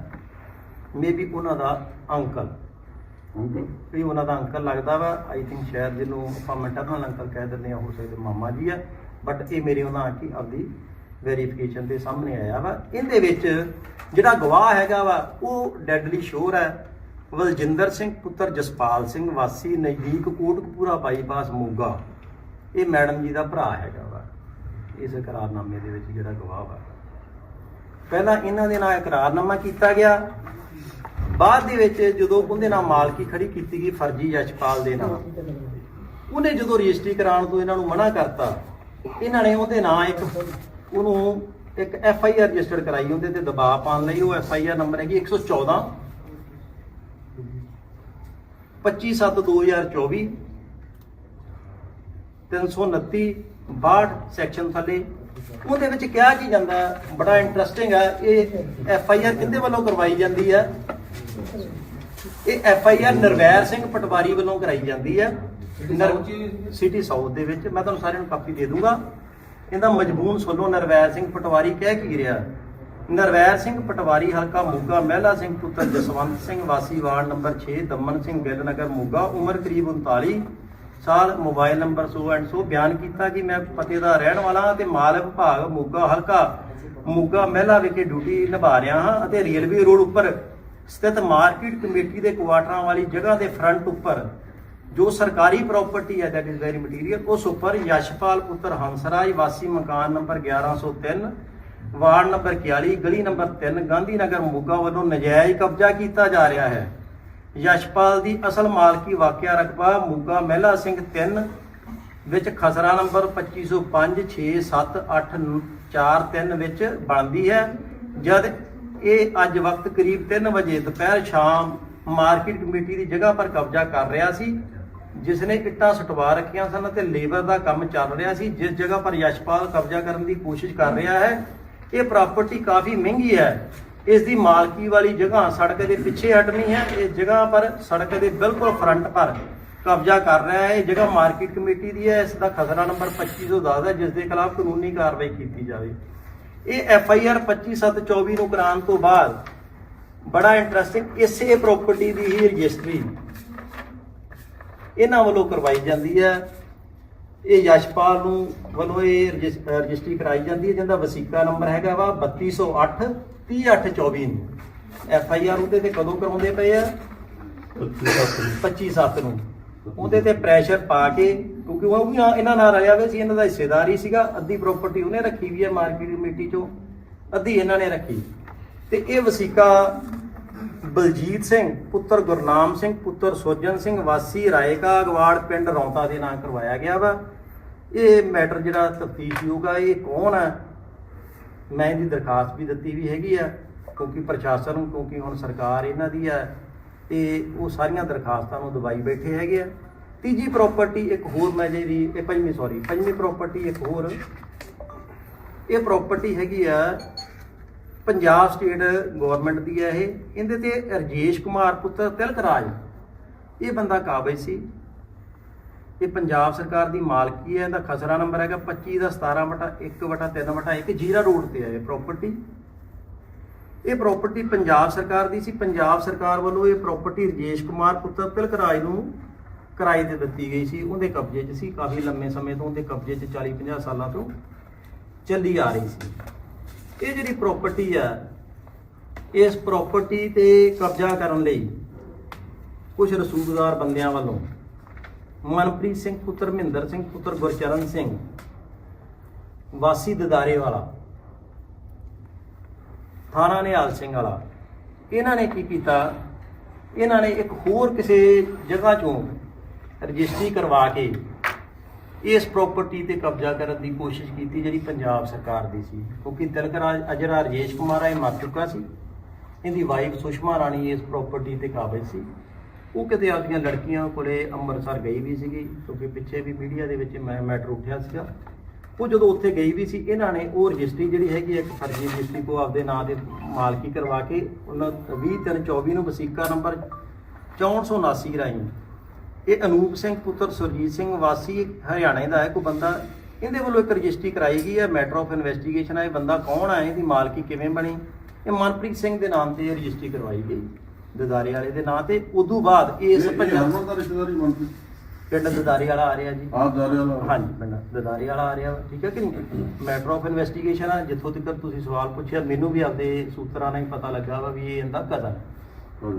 Speaker 1: ਮੇਬੀ ਉਹਨਾਂ ਦਾ ਅੰਕਲ ਵੀ ਉਹਨਾਂ ਦਾ ਅੰਕਲ ਲੱਗਦਾ ਵਾ। ਆਈ ਥਿੰਕ ਸ਼ਾਇਦ ਜਿਹਨੂੰ ਆਪਾਂ ਮੈਟਰਨਲ ਅੰਕਲ ਕਹਿ ਦਿੰਦੇ ਆ ਹੋ ਸਕਦੇ ਮਾਮਾ ਜੀ ਆ। ਬਟ ਇਹ ਮੇਰੇ ਉਹਨਾਂ ਆ ਕੇ ਆਪਦੀ ਵੈਰੀਫਿਕੇਸ਼ਨ ਦੇ ਸਾਹਮਣੇ ਆਇਆ ਵਾ। ਇਹਦੇ ਵਿੱਚ ਜਿਹੜਾ ਗਵਾਹ ਹੈਗਾ ਵਾ, ਉਹ ਡੈਡਲੀ ਸ਼ੋਰ ਹੈ। ਵਲਜਿੰਦਰ ਸਿੰਘ ਪੁੱਤਰ ਜਸਪਾਲ ਸਿੰਘ, ਵਾਸੀ ਨਜ਼ਦੀਕ ਕੋਟਕਪੂਰਾ ਬਾਈਪਾਸ ਮੋਗਾ। ਇਹ ਮੈਡਮ ਜੀ ਦਾ ਭਰਾ ਹੈਗਾ ਵਾ। ਇਸ ਇਕਰਾਰਨਾਮੇ ਦੇ ਵਿੱਚ ਜਿਹੜਾ ਗਵਾਹ ਵਾ। ਪਹਿਲਾਂ ਇਹਨਾਂ ਦੇ ਨਾਲ ਇਕਰਾਰਨਾਮਾ ਕੀਤਾ ਗਿਆ। ਬਾਅਦ ਦੇ ਵਿੱਚ ਜਦੋਂ ਉਹਦੇ ਨਾਲ ਮਾਲਕੀ ਖੜੀ ਕੀਤੀ ਗਈ ਫਰਜ਼ੀ ਯਸ਼ਪਾਲ ਦੇ ਨਾਲ। ਉਹਨੇ ਜਦੋਂ ਰਜਿਸਟਰੀ ਕਰਾਉਣ ਤੋਂ ਇਹਨਾਂ ਨੂੰ ਮਨਾ ਕਰਤਾ ਇਹਨਾਂ ਨੇ ਉਹਦੇ ਨਾਂ ਇੱਕ ਉਹਨੂੰ ਇੱਕ ਐਫ ਆਈ ਆਰ ਰਜਿਸਟਰ ਕਰਾਈ ਉਹਦੇ ਤੇ ਦਬਾਅ ਪਾਉਣ ਲਈ, ਉਹ ਐਫ ਆਈ ਆਰ ਨੰਬਰ ਹੈਗੀ 114 25/7/2024 329 62 ਸੈਕਸ਼ਨ ਥੱਲੇ। ਉਹਦੇ ਵਿੱਚ ਕਿਹਾ ਕੀ ਜਾਂਦਾ, ਬੜਾ ਇੰਟਰਸਟਿੰਗ ਹੈ, ਇਹ ਐਫ ਆਈ ਆਰ ਕਿੰਦੇ ਵੱਲੋਂ ਕਰਵਾਈ ਜਾਂਦੀ ਹੈ? ਇਹ F I R Narvair Singh patwari ਵੱਲੋਂ ਕਰਾਈ ਜਾਂਦੀ ਹੈ। ਸਿਟੀ ਸਾਊਥ ਦੇ ਵਿੱਚ ਮੈਂ ਤੁਹਾਨੂੰ ਸਾਰਿਆਂ ਨੂੰ ਕਾਪੀ ਦੇ ਦੂੰਗਾ। ਇਹਦਾ ਮਜਬੂਨ ਸੁਣੋ ਨਰਵੈਰ ਸਿੰਘ ਪਟਵਾਰੀ ਕਹਿ ਕੀ ਰਿਹਾ? ਨਰਵੈਰ ਸਿੰਘ ਪਟਵਾਰੀ ਹਲਕਾ ਮੋਗਾ ਮਹਿਲਾ ਸਿੰਘ ਪੁੱਤਰ ਜਸਵੰਤ ਸਿੰਘ ਵਾਸੀ ਵਾਰਡ ਨੰਬਰ 6 ਦਮਨ ਸਿੰਘ ਗਿੱਲ ਨਗਰ ਮੋਗਾ ਉਮਰ ਕਰੀਬ 39 ਸਾਲ mobile number so and so ਬਿਆਨ ਕੀਤਾ ਕਿ ਮੈਂ ਪਤੇ ਦਾ ਰਹਿਣ ਵਾਲਾ ਹਾਂ ਤੇ ਮਾਲ ਵਿਭਾਗ ਮੋਗਾ ਹਲਕਾ ਮੋਗਾ ਮਹਿਲਾ ਵਿਖੇ ਡਿਊਟੀ ਨਿਭਾ ਰਿਹਾ ਹਾਂ ਅਤੇ ਰੇਲਵੇ ਰੋਡ ਉੱਪਰ ਸਥਿਤ ਮਾਰਕੀਟ ਕਮੇਟੀ ਦੇ ਕੁਆਟਰਾਂ ਵਾਲੀ ਜਗ੍ਹਾ ਦੇ ਫਰੰਟ ਉੱਪਰ ਜੋ ਸਰਕਾਰੀ ਪ੍ਰਾਪਰਟੀ ਹੈ ਦੈਟ ਇਜ਼ ਵੈਰੀ ਮਟੀਰੀਅਲ ਉਸ ਉੱਪਰ ਯਸ਼ਪਾਲ ਪੁੱਤਰ ਹੰਸਰਾਜ ਵਾਸੀ ਮਕਾਨ ਨੰਬਰ 1103 ਵਾਰਡ ਨੰਬਰ 41 ਗਲੀ ਨੰਬਰ 3 ਗਾਂਧੀ ਨਗਰ ਮੋਗਾ ਵੱਲੋਂ ਨਜਾਇਜ਼ ਕਬਜ਼ਾ ਕੀਤਾ ਜਾ ਰਿਹਾ ਹੈ। ਯਸ਼ਪਾਲ ਦੀ ਅਸਲ ਮਾਲਕੀ ਵਾਕਿਆ ਰਕਬਾ ਮੋਗਾ ਮਹਿਲਾ ਸਿੰਘ 3 ਵਿੱਚ ਖਸਰਾ ਨੰਬਰ 25567843 ਵਿੱਚ ਬਣਦੀ ਹੈ। ਜਦ ਇਹ ਅੱਜ ਵਕਤ ਕਰੀਬ 3 ਵਜੇ ਦੁਪਹਿਰ ਸ਼ਾਮ ਮਾਰਕੀਟ ਕਮੇਟੀ ਦੀ ਜਗ੍ਹਾ ਪਰ ਕਬਜ਼ਾ ਕਰ ਰਿਹਾ ਸੀ ਜਿਸ ਨੇ ਇੱਟਾਂ ਸਟਵਾ ਰੱਖੀਆਂ ਸਨ ਅਤੇ ਲੇਬਰ ਦਾ ਕੰਮ ਚੱਲ ਰਿਹਾ ਸੀ, ਜਿਸ ਜਗ੍ਹਾ ਪਰ ਯਸ਼ਪਾਲ ਕਬਜ਼ਾ ਕਰਨ ਦੀ ਕੋਸ਼ਿਸ਼ ਕਰ ਰਿਹਾ ਹੈ, ਇਹ ਪ੍ਰਾਪਰਟੀ ਕਾਫੀ ਮਹਿੰਗੀ ਹੈ। ਇਸ ਦੀ ਮਾਲਕੀ ਵਾਲੀ ਜਗ੍ਹਾ ਸੜਕ ਦੇ ਪਿੱਛੇ ਹਟਣੀ ਹੈ ਇਸ ਜਗ੍ਹਾ ਪਰ ਸੜਕ ਦੇ ਬਿਲਕੁਲ ਫਰੰਟ ਪਰ ਕਬਜ਼ਾ ਕਰ ਰਿਹਾ ਹੈ। ਇਹ ਜਗ੍ਹਾ ਮਾਰਕੀਟ ਕਮੇਟੀ ਦੀ ਹੈ, ਇਸ ਦਾ ਖਸਰਾ ਨੰਬਰ 2510 ਹੈ, ਜਿਸ ਦੇ ਖਿਲਾਫ ਕਾਨੂੰਨੀ ਕਾਰਵਾਈ ਕੀਤੀ ਜਾਵੇ। ਇਹ ਐਫ ਆਈ ਆਰ 25724 ਨੂੰ ਕਰਾਉਣ ਤੋਂ ਬਾਅਦ ਬੜਾ ਇੰਟਰਸਟਿੰਗ ਇਸੇ ਪ੍ਰਾਪਰਟੀ ਦੀ ਹੀ ਰਜਿਸਟਰੀ ਇਹਨਾਂ ਵੱਲੋਂ ਕਰਵਾਈ ਜਾਂਦੀ ਹੈ। ਇਹ ਯਸ਼ਪਾਲ ਨੂੰ ਵੱਲੋਂ ਇਹ ਰਜਿਸ- ਰਜਿਸਟਰੀ ਕਰਾਈ ਜਾਂਦੀ ਹੈ। ਜਿਹਦਾ ਵਸੀਕਾ ਨੰਬਰ ਹੈਗਾ ਵਾ 3208 30824 ਨੂੰ। ਐਫ ਆਈ ਆਰ ਉਹਦੇ ਤੇ ਕਦੋਂ ਕਰਾਉਂਦੇ ਪਏ ਆ? 25 7 ਨੂੰ। ਉਹਦੇ ਤੇ ਪ੍ਰੈਸ਼ਰ ਪਾ ਕੇ, ਕਿਉਂਕਿ ਉਹ ਵੀ ਇਹਨਾਂ ਨਾਲ ਰਲਿਆ ਹੋਇਆ ਸੀ। ਇਹਨਾਂ ਦਾ ਹਿੱਸੇਦਾਰ ਹੀ ਸੀਗਾ। ਅੱਧੀ ਪ੍ਰਾਪਰਟੀ ਉਹਨੇ ਰੱਖੀ ਵੀ ਹੈ ਮਾਰਕੀਟ ਕਮੇਟੀ ਚੋਂ। ਅੱਧੀ ਇਹਨਾਂ ਨੇ ਰੱਖੀ। ਤੇ ਇਹ ਵਸੀਕਾ ਬਲਜੀਤ ਸਿੰਘ, ਪੁੱਤਰ ਗੁਰਨਾਮ ਸਿੰਘ, ਪੁੱਤਰ ਸੋਜਨ ਸਿੰਘ, ਵਾਸੀ ਰਾਏਕਾ ਅਗਵਾੜ ਪਿੰਡ ਰੌਂਤਾ ਦੇ ਨਾਂ ਕਰਵਾਇਆ ਗਿਆ ਵਾ। ਇਹ ਮੈਟਰ ਜਿਹੜਾ ਤਫਤੀਸ਼ ਹੋਊਗਾ ਇਹ ਕੌਣ ਹੈ ਮੈਂ ਇਹਦੀ ਦਰਖਾਸਤ ਵੀ ਦਿੱਤੀ ਵੀ ਹੈਗੀ ਆ, ਕਿਉਂਕਿ ਪ੍ਰਸ਼ਾਸਨ ਨੂੰ, ਕਿਉਂਕਿ ਹੁਣ ਸਰਕਾਰ ਇਹਨਾਂ ਦੀ ਆ, ਤੇ ਉਹ ਸਾਰੀਆਂ ਦਰਖਾਸਤਾਂ ਨੂੰ ਦਬਾਈ ਬੈਠੇ ਹੈਗੇ ਆ। ਤੀਜੀ ਪ੍ਰਾਪਰਟੀ ਇੱਕ ਹੋਰ ਮੈਂ ਜਿਹੜੀ, ਇਹ ਪੰਜਵੀਂ ਸੌਰੀ ਪੰਜਵੀਂ ਪ੍ਰਾਪਰਟੀ ਇੱਕ ਹੋਰ। ਇਹ ਪ੍ਰਾਪਰਟੀ ਹੈਗੀ ਆ ਪੰਜਾਬ ਸਟੇਟ ਗਵਰਨਮੈਂਟ ਦੀ ਹੈ ਇਹ। ਇਹਦੇ ਤੇ ਰਜੇਸ਼ ਕੁਮਾਰ ਪੁੱਤਰ ਤਿਲਕ ਰਾਜ। ਇਹ ਬੰਦਾ ਕਾਬਜ ਸੀ। ਇਹ ਪੰਜਾਬ ਸਰਕਾਰ ਦੀ ਮਾਲਕੀ ਹੈ ਇਹਦਾ ਖਸਰਾ ਨੰਬਰ ਹੈਗਾ 25 ਦਾ 17 ਬਟਾ 1 ਬਟਾ 3 ਬਟਾ 1 ਜੀਰਾ ਰੋਡ ਤੇ ਹੈ ਇਹ ਪ੍ਰਾਪਰਟੀ ਇਹ ਪ੍ਰਾਪਰਟੀ ਪੰਜਾਬ ਸਰਕਾਰ ਦੀ ਸੀ। ਪੰਜਾਬ ਸਰਕਾਰ ਵੱਲੋਂ ਇਹ ਪ੍ਰਾਪਰਟੀ ਰਜੇਸ਼ ਕੁਮਾਰ ਪੁੱਤਰ ਤਿਲਕਰਾਜ ਨੂੰ ਕਿਰਾਏ ਤੇ ਦਿੱਤੀ ਗਈ ਸੀ। ਉਹਦੇ ਕਬਜ਼ੇ 'ਚ ਸੀ। ਕਾਫੀ ਲੰਮੇ ਸਮੇਂ ਤੋਂ ਉਹਦੇ ਕਬਜ਼ੇ 'ਚ 40 50 ਸਾਲਾਂ ਤੋਂ ਚੱਲੀ ਆ ਰਹੀ ਸੀ। ਇਹ ਜਿਹੜੀ ਪ੍ਰਾਪਰਟੀ ਆ, ਇਸ ਪ੍ਰਾਪਰਟੀ ਤੇ ਕਬਜ਼ਾ ਕਰਨ ਲਈ ਕੁਝ ਰਸੂਲਦਾਰ ਬੰਦਿਆਂ ਵੱਲੋਂ ਮਨਪ੍ਰੀਤ ਸਿੰਘ ਪੁੱਤਰ, ਮਹਿੰਦਰ ਸਿੰਘ ਪੁੱਤਰ, ਗੁਰਚਰਨ ਸਿੰਘ, ਵਾਸੀ ਦਦਾਰੇ ਵਾਲਾ, ਥਾਣਾ ਨਿਹਾਲ ਸਿੰਘ ਵਾਲਾ, ਇਹਨਾਂ ਨੇ ਕੀ ਕੀਤਾ? ਇਹਨਾਂ ਨੇ ਇੱਕ ਹੋਰ ਕਿਸੇ ਜਗ੍ਹਾ ਚੋਂ ਰਜਿਸਟਰੀ ਕਰਵਾ ਕੇ ਇਸ ਪ੍ਰਾਪਰਟੀ ਤੇ ਕਬਜ਼ਾ ਕਰਨ ਦੀ ਕੋਸ਼ਿਸ਼ ਕੀਤੀ ਜਿਹੜੀ ਪੰਜਾਬ ਸਰਕਾਰ ਦੀ ਸੀ। ਕਿਉਂਕਿ ਤਿਲਕ ਰਾਜ ਅਜਰਾ ਰਾਜੇਸ਼ ਕੁਮਾਰ ਆ ਇਹ ਮਰ ਚੁੱਕਾ ਸੀ। ਇਹਦੀ ਵਾਈਫ ਸੁਸ਼ਮਾ ਰਾਣੀ ਇਸ ਪ੍ਰਾਪਰਟੀ ਤੇ ਕਾਬਿਜ਼ ਸੀ। ਉਹ ਕਿਤੇ ਆਪਦੀਆਂ ਲੜਕੀਆਂ ਕੋਲੇ ਅੰਮ੍ਰਿਤਸਰ ਗਈ ਵੀ ਸੀਗੀ ਕਿਉਂਕਿ ਪਿੱਛੇ ਵੀ ਮੀਡੀਆ ਦੇ ਵਿੱਚ ਮੈਂ ਮੈਟਰ ਉੱਠਿਆ ਸੀਗਾ। ਉਹ ਜਦੋਂ ਉੱਥੇ ਗਈ ਵੀ ਸੀ ਇਹਨਾਂ ਨੇ ਉਹ ਰਜਿਸਟਰੀ ਜਿਹੜੀ ਹੈਗੀ ਹੈ, ਇੱਕ ਫਰਜ਼ੀ ਰਜਿਸਟਰੀ ਕੋ ਆਪਦੇ ਨਾਂ ਤੇ ਮਾਲਕੀ ਕਰਵਾ ਕੇ ਉਹਨਾਂ 23/3/24 ਨੂੰ ਵਸੀਕਾ ਨੰਬਰ 6479 ਰਾਹੀਂ ਇਹ ਅਨੂਪ ਸਿੰਘ ਪੁੱਤਰ ਸੁਰਜੀਤ ਸਿੰਘ ਵਾਸੀ ਹਰਿਆਣੇ ਦਾ ਹੈ। ਕੋਈ ਬੰਦਾ ਇਹਦੇ ਵੱਲੋਂ ਇੱਕ ਰਜਿਸਟਰੀ ਕਰਾਈ ਗਈ ਹੈ ਮੈਟਰ ਆਫ ਇਨਵੈਸਟੀਗੇਸ਼ਨ ਹੈ। ਇਹ ਬੰਦਾ ਕੌਣ ਹੈ? ਇਹਦੀ ਮਾਲਕੀ ਕਿਵੇਂ ਬਣੀ? ਇਹ ਮਨਪ੍ਰੀਤ ਸਿੰਘ ਦੇ ਨਾਮ ਤੇ ਇਹ ਰਜਿਸਟਰੀ ਕਰਵਾਈ ਗਈ ਦਦਾਰੇ ਵਾਲੇ ਦੇ ਨਾਂ ਤੇ। ਉਦੋਂ ਬਾਅਦ ਇਸ ਪੰਜਾਬ
Speaker 2: ਦਾ ਰਿਸ਼ਤੇਦਾਰੀ ਮੰਨਦੀ
Speaker 1: ਪਿੰਡ ਦਦਾਰੇ ਵਾਲਾ ਆ ਰਿਹਾ ਜੀ।
Speaker 2: ਜਾ ਰਿਹਾ ਵਾਲਾ
Speaker 1: ਹਾਂਜੀ ਪਿੰਡ ਦਦਾਰੇ ਵਾਲਾ ਆ ਰਿਹਾ। ਠੀਕ ਹੈ ਕਿ ਨਹੀਂ? ਮੈਟਰ ਆਫ ਇਨਵੈਸਟੀਗੇਸ਼ਨ ਆ। ਜਿੱਥੋਂ ਤੱਕ ਤੁਸੀਂ ਸਵਾਲ ਪੁੱਛਿਆ ਮੈਨੂੰ ਵੀ ਆਪਦੇ ਸੂਤਰਾਂ ਨਾਲ ਹੀ ਪਤਾ ਲੱਗਾ ਵਾ ਵੀ ਇਹ ਇਹਦਾ ਕਜ਼ਨ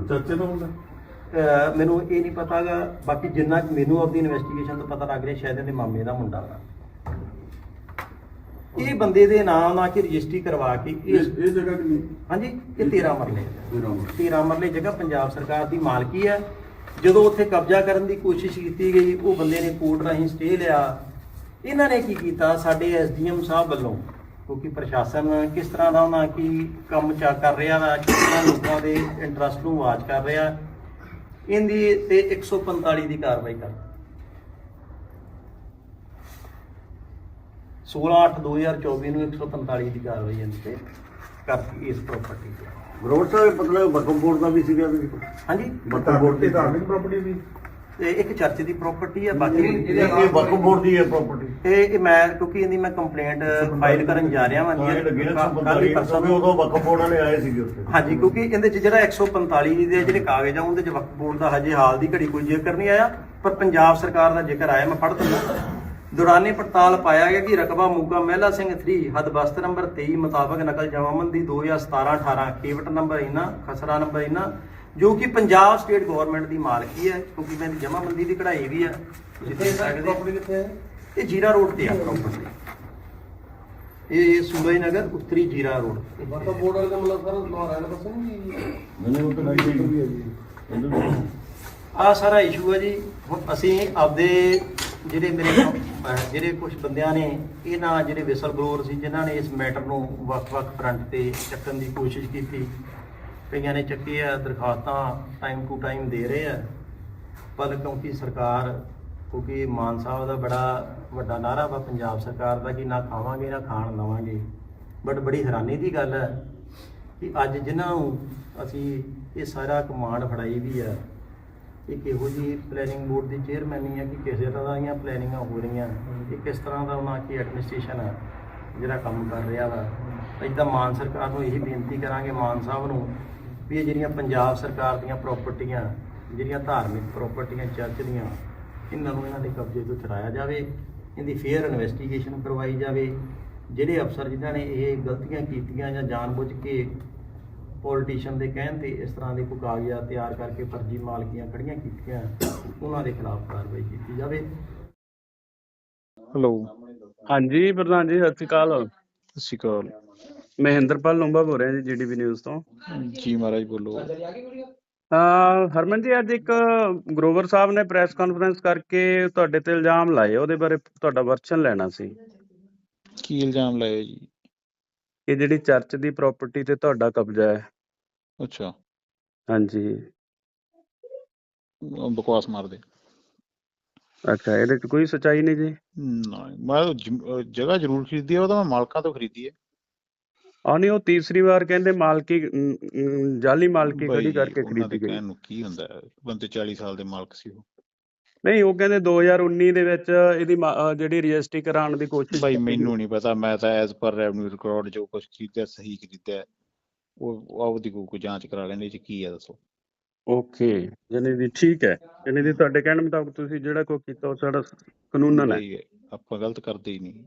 Speaker 2: ਚਾਚੇ ਦਾ
Speaker 1: ਅਹ ਮੈਨੂੰ ਇਹ ਨਹੀਂ ਪਤਾਗਾ ਬਾਕੀ ਜਿੰਨਾ ਮੈਨੂੰ ਆਪਦੀ ਇਨਵੈਸਟੀਗੇਸ਼ਨ ਤੋਂ ਪਤਾ ਲੱਗ ਰਿਹਾ ਸ਼ਾਇਦ ਇਹਦੇ ਮਾਮੇ ਦਾ ਮੁੰਡਾ ਵਾ। ਇਹ ਬੰਦੇ ਦੇ ਨਾਮ ਨਾਲ ਕਿ ਰਜਿਸਟਰੀ ਕਰਵਾ ਕੇ
Speaker 2: ਇਹ ਇਹ ਜਗ੍ਹਾ ਕਿ ਨਹੀਂ
Speaker 1: ਹਾਂਜੀ ਇਹ 13 ਮਰਲੇ।
Speaker 2: ਇਹ ਨਾਮ
Speaker 1: 13 ਮਰਲੇ ਜਗ੍ਹਾ ਪੰਜਾਬ ਸਰਕਾਰ ਦੀ ਮਾਲਕੀ ਹੈ ਜਦੋਂ ਉੱਥੇ ਕਬਜ਼ਾ ਕਰਨ ਦੀ ਕੋਸ਼ਿਸ਼ ਕੀਤੀ ਗਈ ਉਹ ਬੰਦੇ ਨੇ ਕੋਰਟ ਰਾਹੀਂ ਸਟੇ ਲਿਆ। ਇਹਨਾਂ ਨੇ ਕੀ ਕੀਤਾ? ਸਾਡੇ ਐਸਡੀਐਮ ਸਾਹਿਬ ਵੱਲੋਂ ਕਿਉਂਕਿ ਪ੍ਰਸ਼ਾਸਨ ਕਿਸ ਤਰ੍ਹਾਂ ਦਾ ਉਹਨਾਂ ਕੀ ਕੰਮ ਚਾ ਕਰ ਰਿਹਾ ਵਾ ਕਿਸ ਤਰ੍ਹਾਂ ਲੋਕਾਂ ਦੇ ਇੰਟਰਸਟ ਨੂੰ ਆਵਾਜ਼ ਕਰ ਰਿਹਾ ਇਹਦੀ ਤੇ 145 ਦੀ ਕਾਰਵਾਈ ਕਰ। 16/8/2024 ਨੂੰ 145 ਦੀ ਕਾਰਵਾਈ ਇਹਦੇ ਤੇ ਕਰਤੀ ਇਸ ਪ੍ਰਾਪਰਟੀ ਤੇ।
Speaker 5: ਸਾਹਿਬ ਮਤਲਬ ਬਕਮਪੁਰ ਦਾ ਵੀ ਸੀਗਾ ਵੀ?
Speaker 1: ਹਾਂਜੀ।
Speaker 5: ਬਕਮਪੁਰ ਦੀ
Speaker 2: ਧਾਰਮਿਕ ਪ੍ਰਾਪਰਟੀ ਵੀ।
Speaker 1: ਤੇ ਇੱਕ ਚਰਚ ਦੀ ਪ੍ਰਾਪਰਟੀ ਹੈ ਬਾਕੀ
Speaker 5: ਇਹ ਬਕਮਪੁਰ ਦੀ ਹੈ ਪ੍ਰਾਪਰਟੀ
Speaker 1: ਇਹ ਇਹ ਮੈਂ ਕਿਉਂਕਿ ਇਹਦੀ ਮੈਂ ਕੰਪਲੇਂਟ ਫਾਈਲ ਕਰਨ ਜਾ ਰਿਹਾ
Speaker 5: ਹਾਂ ਇਹ
Speaker 1: ਕੱਲ੍ਹ ਹੀ ਪਰਸੋਂ
Speaker 5: ਵੀ ਉਦੋਂ ਬਕਮਪੁਰ ਵਾਲੇ ਆਏ ਸੀਗੇ ਉੱਥੇ।
Speaker 1: ਹਾਂਜੀ ਕਿਉਂਕਿ ਇਹਦੇ ਚ ਜਿਹੜਾ 145 ਦੇ ਜਿਹੜੇ ਕਾਗਜ਼ ਆ ਉਹਦੇ ਚ ਵਕਫ ਬੋਰਡ ਦਾ ਹਜੇ ਹਾਲ ਦੀ ਘੜੀ ਕੋਈ ਜ਼ਿਕਰ ਨਹੀਂ ਆਇਆ ਪਰ ਪੰਜਾਬ ਸਰਕਾਰ ਦਾ ਜ਼ਿਕਰ ਆਇਆ ਮੈਂ ਪੜ੍ਹ ਦਿੰਦਾ। ਦੌਰਾਨੇ ਪੜਤਾਲ ਪਾਇਆ ਗਿਆ ਕਿ ਰਕਬਾ ਮੂਗਾ ਮਹਿਲਾ ਸਿੰਘ 3 ਹਦ ਬਸਤ ਨੰਬਰ 23 ਮੁਤਾਬਕ ਨਕਲ ਜਮਾਮਨ ਦੀ 2017 18 ਕੇਵਟ ਨੰਬਰ ਇਨਾ ਖਸਰਾ ਨੰਬਰ ਇਨਾ ਜੋ ਕਿ ਪੰਜਾਬ ਸਟੇਟ ਗਵਰਨਮੈਂਟ ਦੀ ਮਾਲਕੀ ਹੈ ਕਿਉਂਕਿ ਮੈਂ ਜਮਾਬੰਦੀ ਦੀ ਕਢਾਈ ਵੀ ਹੈ? ਜਿੱਥੇ ਸਕਦੇ
Speaker 3: ਕਿੱਥੇ ਹੈ?
Speaker 1: ਇਹ ਜੀਰਾ ਰੋਡ ਤੇ ਆ ਪ੍ਰੋਪਰਟੀ ਇਹ ਸੂਰਜ ਨਗਰ ਉੱਤਰੀ ਜੀਰਾ ਰੋਡ।
Speaker 3: ਵਕਫ ਬੋਰਡ ਵਾਲੇ ਦਾ ਮਤਲਬ ਸਰ ਲੋਹਾਰਾ ਵਾਲੇ ਪਾਸੇ ਨਹੀਂ
Speaker 5: ਮੈਨੂੰ ਉਹ ਤਾਂ ਨਹੀਂ ਹੈ
Speaker 1: ਆ ਸਾਰਾ ਇਸ਼ੂ ਹੈ ਜੀ। ਹੁਣ ਅਸੀਂ ਆਪਦੇ ਜਿਹੜੇ ਮੇਰੇ ਜਿਹੜੇ ਕੁਝ ਬੰਦਿਆਂ ਨੇ ਇਹਨਾਂ ਜਿਹੜੇ ਵਿਸਲ ਬਲੋਰ ਸੀ ਜਿਨ੍ਹਾਂ ਨੇ ਇਸ ਮੈਟਰ ਨੂੰ ਵੱਖ-ਵੱਖ ਫਰੰਟ ਤੇ ਚੱਕਣ ਦੀ ਕੋਸ਼ਿਸ਼ ਕੀਤੀ ਕਈਆਂ ਨੇ ਚੱਕੀ ਆ, ਦਰਖਾਸਤਾਂ ਟਾਈਮ ਟੂ ਟਾਈਮ ਦੇ ਰਹੇ ਆ। ਪਰ ਕਿਉਂਕਿ ਸਰਕਾਰ, ਕਿਉਂਕਿ ਮਾਨ ਸਾਹਿਬ ਦਾ ਬੜਾ ਵੱਡਾ ਨਾਰਾ ਵਾ ਪੰਜਾਬ ਸਰਕਾਰ ਦਾ ਕਿ ਨਾ ਖਾਵਾਂਗੇ, ਨਾ ਖਾਣ ਲਵਾਂਗੇ ਬਟ ਬੜੀ ਹੈਰਾਨੀ ਦੀ ਗੱਲ ਹੈ ਕਿ ਅੱਜ ਜਿਨ੍ਹਾਂ ਨੂੰ ਅਸੀਂ ਇਹ ਸਾਰਾ ਕਮਾਂਡ ਫੜਾਈ ਵੀ ਆ, ਇਹ ਕਿਹੋ ਜੀ ਪਲੈਨਿੰਗ ਬੋਰਡ ਦੀ ਚੇਅਰਮੈਨੀ ਹੈ ਕਿ ਕਿਸੇ ਤਰ੍ਹਾਂ ਦੀਆਂ ਪਲੈਨਿੰਗਾਂ ਹੋ ਰਹੀਆਂ। ਇਹ ਕਿਸ ਤਰ੍ਹਾਂ ਦਾ ਉਹਨਾਂ ਕੀ ਐਡਮਿਨਿਸਟ੍ਰੇਸ਼ਨ ਹੈ ਜਿਹੜਾ ਕੰਮ ਕਰ ਰਿਹਾ ਵਾ। ਅਸੀਂ ਤਾਂ ਮਾਨ ਸਰਕਾਰ ਨੂੰ ਇਹੀ ਬੇਨਤੀ ਕਰਾਂਗੇ, ਮਾਨ ਸਾਹਿਬ ਨੂੰ ਵੀ ਇਹ ਜਿਹੜੀਆਂ ਪੰਜਾਬ ਸਰਕਾਰ ਦੀਆਂ ਪ੍ਰਾਪਰਟੀਆਂ ਜਿਹੜੀਆਂ ਧਾਰਮਿਕ ਪ੍ਰਾਪਰਟੀਆਂ ਚਰਚ ਦੀਆਂ ਇਹਨਾਂ ਨੂੰ ਇਹਨਾਂ ਦੇ ਕਬਜ਼ੇ ਤੋਂ ਛੁਡਾਇਆ ਜਾਵੇ ਇਹਦੀ ਫੇਅਰ ਇਨਵੈਸਟੀਗੇਸ਼ਨ ਕਰਵਾਈ ਜਾਵੇ। ਜਿਹੜੇ ਅਫਸਰ ਜਿਨ੍ਹਾਂ ਨੇ ਇਹ ਗਲਤੀਆਂ ਕੀਤੀਆਂ ਜਾਂ ਜਾਣਬੁੱਝ ਕੇ ਪੋਲੀਟੀਸ਼ੀਅਨ ਦੇ ਕਹਿਣ ਤੇ ਇਸ ਤਰ੍ਹਾਂ ਦੇ ਕੋਈ ਕਾਗਜ਼ਾਤ ਤਿਆਰ ਕਰਕੇ ਫਰਜ਼ੀ ਮਾਲਕੀਆਂ ਖੜੀਆਂ ਕੀਤੀਆਂ ਉਹਨਾਂ ਦੇ ਖਿਲਾਫ ਕਾਰਵਾਈ ਕੀਤੀ ਜਾਵੇ।
Speaker 6: ਹੈਲੋ ਹਾਂਜੀ ਪ੍ਰਧਾਨ ਜੀ ਸਤਿ ਸ਼੍ਰੀ ਅਕਾਲ।
Speaker 7: ਸਤਿ ਸ਼੍ਰੀ ਅਕਾਲ।
Speaker 6: ਮਹਿੰਦਰਪਾਲ ਲੰਬਾ ਬੋਲ ਰਿਹਾ ਜੀ ਜੀਡੀਪੀ ਨਿਊਜ਼ ਤੋਂ।
Speaker 7: ਜੀ ਮਹਾਰਾਜ ਬੋਲੋ।
Speaker 6: ਹਰਮਨ ਜੀ ਅੱਜ ਇੱਕ ਗਰੋਵਰ ਸਾਹਿਬ ਨੇ ਪ੍ਰੈਸ ਕਾਨਫਰੰਸ ਕਰਕੇ ਤੁਹਾਡੇ ਤੇ ਇਲਜ਼ਾਮ ਲਾਏ ਉਹਦੇ ਬਾਰੇ ਤੁਹਾਡਾ ਵਰਸ਼ਨ ਲੈਣਾ ਸੀ।
Speaker 7: ਕੀ ਇਲਜ਼ਾਮ ਲਾਇਆ ਜੀ?
Speaker 6: ਇਹ ਜਿਹੜੀ ਚਰਚ ਦੀ ਪ੍ਰਾਪਰਟੀ ਤੇ ਤੁਹਾਡਾ ਕਬਜ਼ਾ ਹੈ।
Speaker 7: ਅੱਛਾ।
Speaker 6: ਹਾਂਜੀ।
Speaker 7: ਬਕਵਾਸ ਮਾਰਦੇ।
Speaker 6: ਅੱਛਾ ਇਹਦੇ 'ਚ ਕੋਈ ਸੱਚਾਈ ਨਹੀਂ ਜੀ?
Speaker 7: ਨਾ ਮੈਂ ਜਗ੍ਹਾ ਜ਼ਰੂਰ ਖਰੀਦੀ ਹੈ ਉਹ ਤਾਂ ਮੈਂ ਮਾਲਕਾਂ ਤੋਂ ਖਰੀਦੀ ਹੈ।
Speaker 6: ਆ ਨਹੀਂ ਉਹ ਤੀਸਰੀ ਵਾਰ ਕਹਿੰਦੇ ਮਾਲਕੀ ਜਾਲੀ ਮਾਲਕੀ ਖੜੀ ਕਰਕੇ
Speaker 7: ਉਹਨਾਂ
Speaker 6: ਖਰੀਦੀ ਗਈ।
Speaker 7: ਕਹਿਣ ਨੂੰ ਕੀ ਹੁੰਦਾ ਹੈ? ਬੰਦੇ 40 ਸਾਲ ਦੇ ਮਾਲਕ ਸੀ ਉਹ।
Speaker 6: ਨਹੀਂ ਉਹ ਕਹਿੰਦੇ 2019 ਦੇ ਵਿੱਚ ਇਹਦੀ ਜਿਹੜੀ ਰਜਿਸਟਰੀ ਕਰਾਉਣ ਦੀ ਕੋਸ਼ਿਸ਼
Speaker 7: ਭਾਈ ਮੈਨੂੰ ਨਹੀਂ ਪਤਾ ਮੈਂ ਤਾਂ ਐਜ਼ ਪਰ ਰੈਵਨਿਊ ਰਿਕਾਰਡ ਜੋ ਕੁਝ ਖਰੀਦਿਆ ਸਹੀ ਖਰੀਦਿਆ ਉਹ ਕੋਈ ਕੋਈ ਜਾਂਚ ਕਰਾ ਲੈਂਦੇ ਚ ਕੀ ਆ ਦੱਸੋ?
Speaker 6: ਓਕੇ ਯਾਨੀ ਦੀ ਠੀਕ ਹੈ। ਯਾਨੀ ਦੀ ਤੁਹਾਡੇ ਕਹਿਣ ਮੁਤਾਬਕ ਤੁਸੀਂ ਜਿਹੜਾ ਕੋਈ ਕੀਤਾ ਉਹ ਸਾਡਾ ਕਾਨੂੰਨ ਹੈ।
Speaker 7: ਹੈ, ਆਪਾਂ ਗਲਤ ਕਰਦੇ ਹੀ ਨਹੀਂ।